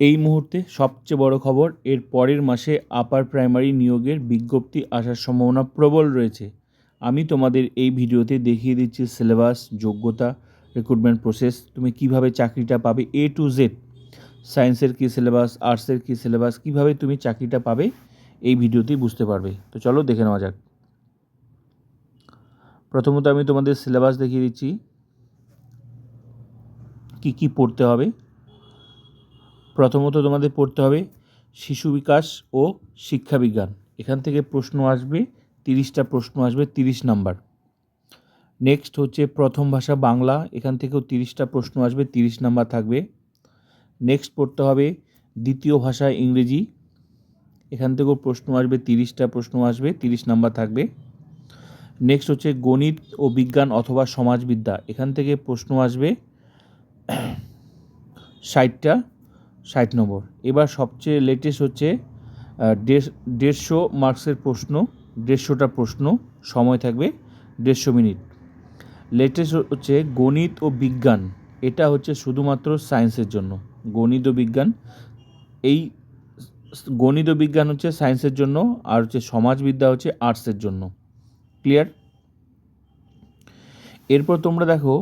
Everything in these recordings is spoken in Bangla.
এই মুহূর্তে সবচেয়ে বড় খবর, এর পরের মাসে আপার প্রাইমারি নিয়োগের বিজ্ঞপ্তি আসার সম্ভাবনা প্রবল রয়েছে। আমি তোমাদের এই ভিডিওতে দেখিয়ে দিচ্ছি সিলেবাস, যোগ্যতা রিক্রুটমেন্ট প্রসেস তুমি কীভাবে চাকরিটা পাবে এ টু জেড সায়েন্সের কী সিলেবাস আর্টসের কী সিলেবাস, কীভাবে তুমি চাকরিটা পাবে, এই ভিডিওতেই বুঝতে পারবে। তো চলো দেখে নেওয়া যাক। প্রথমত আমি তোমাদের সিলেবাস দেখিয়ে দিচ্ছি। কী কী পড়তে হবে প্রথমত তোমাদের পড়তে হবে শিশু বিকাশ ও শিক্ষাবিজ্ঞান এখান থেকে প্রশ্ন আসবে, তিরিশটা প্রশ্ন আসবে, তিরিশ নাম্বার। নেক্সট হচ্ছে প্রথম ভাষা বাংলা, এখান থেকেও তিরিশটা প্রশ্ন আসবে, তিরিশ নাম্বার থাকবে। নেক্সট পড়তে হবে দ্বিতীয় ভাষা ইংরেজি, এখান থেকেও প্রশ্ন আসবে, তিরিশটা প্রশ্ন আসবে, তিরিশ নাম্বার থাকবে। নেক্সট হচ্ছে গণিত ও বিজ্ঞান অথবা সমাজবিদ্যা, এখান থেকে প্রশ্ন আসবে ষাটটা। ষাট নম্বর। এবার সবচেয়ে লেটেস্ট হচ্ছে দেড় দেড়শো মার্কসের প্রশ্ন, দেড়শোটা প্রশ্ন, সময় থাকবে দেড়শো মিনিট। লেটেস্ট হচ্ছে গণিত ও বিজ্ঞান। এটা হচ্ছে শুধুমাত্র সায়েন্সের জন্য। গণিত ও বিজ্ঞান, এই গণিত ও বিজ্ঞান হচ্ছে সায়েন্সের জন্য আর হচ্ছে সমাজবিদ্যা হচ্ছে আর্টসের জন্য। ক্লিয়ার এরপর তোমরা দেখো,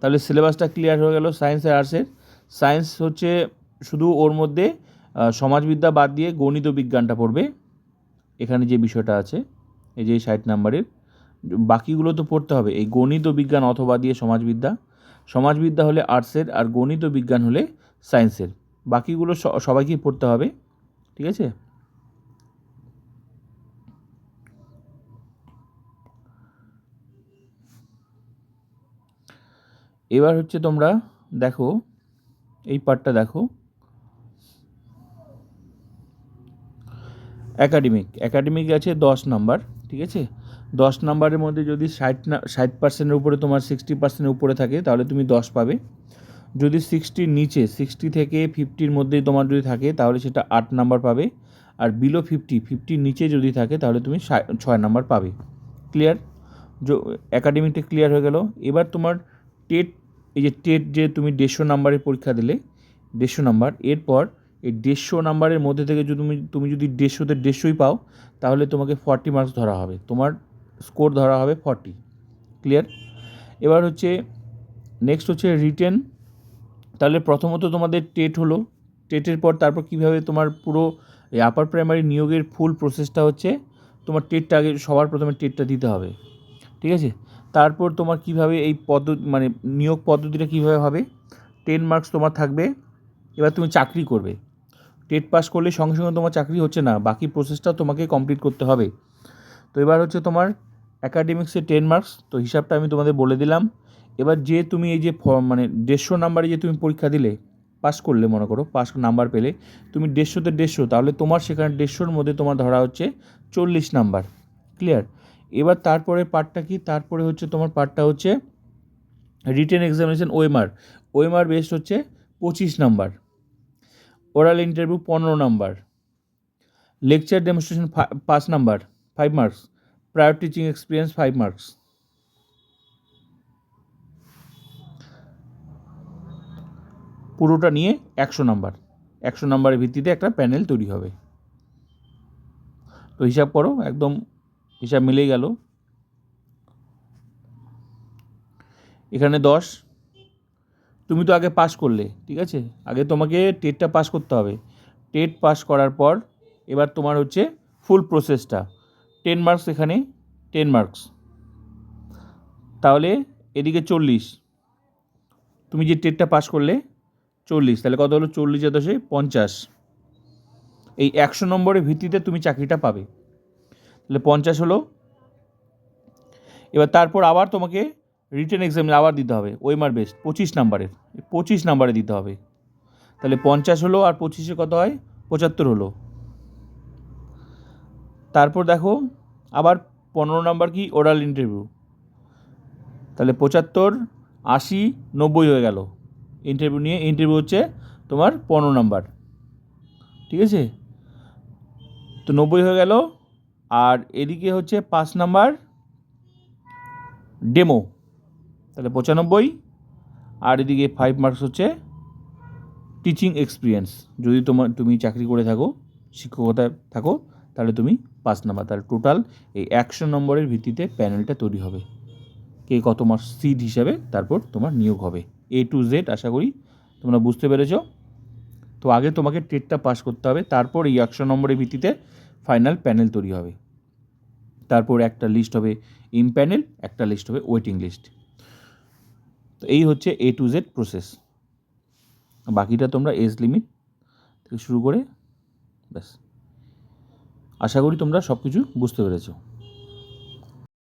তাহলে সিলেবাসটা ক্লিয়ার হয়ে গেল সায়েন্স আর আর্টসের সায়েন্স হচ্ছে শুধু ওর মধ্যে সমাজবিদ্যা বাদ দিয়ে গণিত বিজ্ঞানটা পড়বে। এখানে যে বিষয়টা আছে, এই যে ষাট নাম্বারের, বাকিগুলো তো পড়তে হবে। এই গণিত বিজ্ঞান অথবা দিয়ে সমাজবিদ্যা। সমাজবিদ্যা হলে আর্টসের আর গণিত বিজ্ঞান হলে সায়েন্সের। বাকিগুলো সবাইকেই পড়তে হবে, ঠিক আছে? এবার হচ্ছে তোমরা দেখো, এই পার্টটা দেখো। অ্যাকাডেমিক অ্যাকাডেমিক আছে দশ নাম্বার ঠিক আছে? দশ নাম্বারের মধ্যে যদি ষাট না, ষাট পার্সেন্টের উপরে তোমার সিক্সটি পার্সেন্টের উপরে থাকে, তাহলে তুমি দশ পাবে। যদি সিক্সটির নিচে সিক্সটি থেকে ফিফটির মধ্যে তোমার যদি থাকে, তাহলে সেটা আট নাম্বার পাবে। আর বিলো ফিফটি ফিফটির নিচে যদি থাকে, তাহলে তুমি ছয় নাম্বার পাবে। ক্লিয়ার অ্যাকাডেমিকটা ক্লিয়ার হয়ে গেল। এবার তোমার টেট, এই যে টেট যে তুমি দেড়শো নাম্বারের পরীক্ষা দিলে, দেড়শো নাম্বার এরপর এই দেড়শো নাম্বারের মধ্যে থেকে যদি তুমি তুমি যদি দেড়শোতে দেড়শোই পাও, তাহলে তোমাকে ফর্টি মার্কস ধরা হবে। তোমার স্কোর ধরা হবে ফর্টি ক্লিয়ার এবার হচ্ছে নেক্সট হচ্ছে রিটেন তাহলে প্রথমত তোমাদের টেট হলো। টেটের পর তারপর কীভাবে তোমার পুরো এই আপার প্রাইমারি নিয়োগের ফুল প্রসেসটা হচ্ছে, তোমার টেটটা আগে, সবার প্রথমে টেটটা দিতে হবে। ঠিক আছে? তারপর তোমার কীভাবে এই পদ্ধতি মানে নিয়োগ পদ্ধতিটা কীভাবে হবে? টেন মার্কস তোমার থাকবে। এবার তুমি চাকরি করবে। টেট পাস করলে সঙ্গে সঙ্গে তোমার চাকরি হচ্ছে না, বাকি প্রসেসটা তোমাকে কমপ্লিট করতে হবে। তো এবার হচ্ছে তোমার অ্যাকাডেমিক্সে টেন মার্কস তো হিসাবটা আমি তোমাদের বলে দিলাম। এবার যে তুমি এই যে মানে দেড়শো নাম্বারে যে তুমি পরীক্ষা দিলে, পাস করলে মনে করো, পাস নাম্বার পেলে, তুমি দেড়শোতে দেড়শো, তাহলে তোমার সেখানে দেড়শোর মধ্যে তোমার ধরা হচ্ছে চল্লিশ নাম্বার ক্লিয়ার এবার তারপরে পার্টটা কি? তারপরে হচ্ছে তোমার পার্টটা হচ্ছে written examination OMR OMR based হচ্ছে পঁচিশ নাম্বার ওরাল ইন্টারভিউ পনেরো নাম্বার। লেকচার ডেমনস্ট্রেশন পাঁচ number five marks prior teaching experience five marks পুরোটা নিয়ে একশো নাম্বার। একশো নাম্বারের ভিত্তিতে একটা প্যানেল তৈরি হবে। তো হিসাব করো, একদম হিসাব মিলেই গেল। এখানে দশ তুমি তো আগে পাস করলে, ঠিক আছে? আগে তোমাকে টেটটা পাস করতে হবে। টেট পাস করার পর এবার তোমার হচ্ছে ফুল প্রসেসটা টেন মার্কস এখানে টেন মার্কস তাহলে এদিকে চল্লিশ। তুমি যে টেটটা পাস করলে, চল্লিশ। তাহলে কত হলো? চল্লিশ দশে পঞ্চাশ। এই একশো নম্বরের ভিত্তিতে তুমি চাকরিটা পাবে। তাহলে পঞ্চাশ হলো। এবার তারপর আবার তোমাকে রিটেন এক্সাম আবার দিতে হবে ওয়েমার বেস্ট পঁচিশ নাম্বারের পঁচিশ নাম্বারে দিতে হবে। তাহলে পঞ্চাশ হলো আর পঁচিশে কত হয়? পঁচাত্তর হলো। তারপর দেখো, আবার পনেরো নাম্বার কি? ওরাল ইন্টারভিউ তাহলে পঁচাত্তর, আশি, নব্বই হয়ে গেল। ইন্টারভিউ নিয়ে ইন্টারভিউ হচ্ছে তোমার পনেরো নাম্বার ঠিক আছে? তো নব্বই হয়ে গেল, আর এদিকে হচ্ছে পাঁচ নাম্বার ডেমো তাহলে পঁচানব্বই। আর এদিকে ফাইভ মার্কস হচ্ছে টিচিং এক্সপিরিয়েন্স যদি তোমার তুমি চাকরি করে থাকো, শিক্ষকতায় থাকো, তাহলে তুমি পাঁচ নাম্বার। তাহলে টোটাল এই একশো নম্বরের ভিত্তিতে প্যানেলটা তৈরি হবে। কে কত মাস সিট হিসাবে তারপর তোমার নিয়োগ হবে। এ টু জেড আশা করি তোমরা বুঝতে পেরেছ। তো আগে তোমাকে টেটটা পাস করতে হবে, তারপর এই একশো নম্বরের ভিত্তিতে ফাইনাল প্যানেল তৈরি হবে। তারপর একটা লিস্ট হবে ইন প্যানেল একটা লিস্ট হবে ওয়েটিং লিস্ট তো এই হচ্ছে এ টু জেড প্রসেস বাকিটা তোমরা এজ লিমিট থেকে শুরু করে ব্যাস। আশা করি তোমরা সব কিছু বুঝতে পেরেছ।